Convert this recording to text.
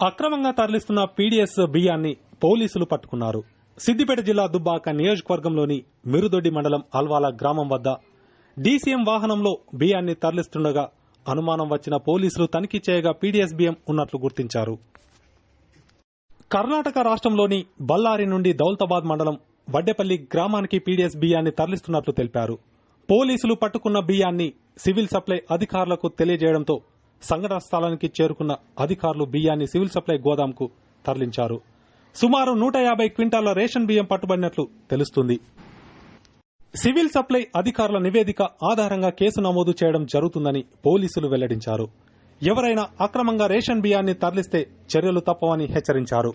అక్రమంగా తరలిస్తున్న పీడీఎస్ బియ్యాన్ని పోలీసులు పట్టుకున్నారు. సిద్దిపేట జిల్లా దుబ్బాక నియోజకవర్గంలోని మిరుదొడ్డి మండలం అల్వాల గ్రామం వద్ద డీసీఎం వాహనంలో బియ్యాన్ని తరలిస్తుండగా అనుమానం వచ్చిన పోలీసులు తనిఖీ చేయగా పీడీఎస్ బియ్యం ఉన్నట్లు గుర్తించారు. కర్ణాటక రాష్ట్రంలోని బల్లారి నుండి దౌలతాబాద్ మండలం వడ్డెపల్లి గ్రామానికి పీడీఎస్ బియ్యాన్ని తరలిస్తున్నట్లు తెలిపారు. పోలీసులు పట్టుకున్న బియ్యాన్ని సివిల్ సప్లై అధికారులకు తెలియజేయడంతో సంఘటన స్థలానికి చేరుకున్న అధికారులు బియ్యాన్ని సివిల్ సప్లై గోదాంకు తరలించారు. సుమారు నూట యాభై క్వింటాల రేషన్ బియ్యం పట్టుబడినట్లు తెలుస్తుంది. సివిల్ సప్లై అధికారుల నివేదిక ఆధారంగా కేసు నమోదు చేయడం జరుగుతుందని పోలీసులు వెల్లడించారు. ఎవరైనా అక్రమంగా రేషన్ బియ్యాన్ని తరలిస్తే చర్యలు తప్పవని హెచ్చరించారు.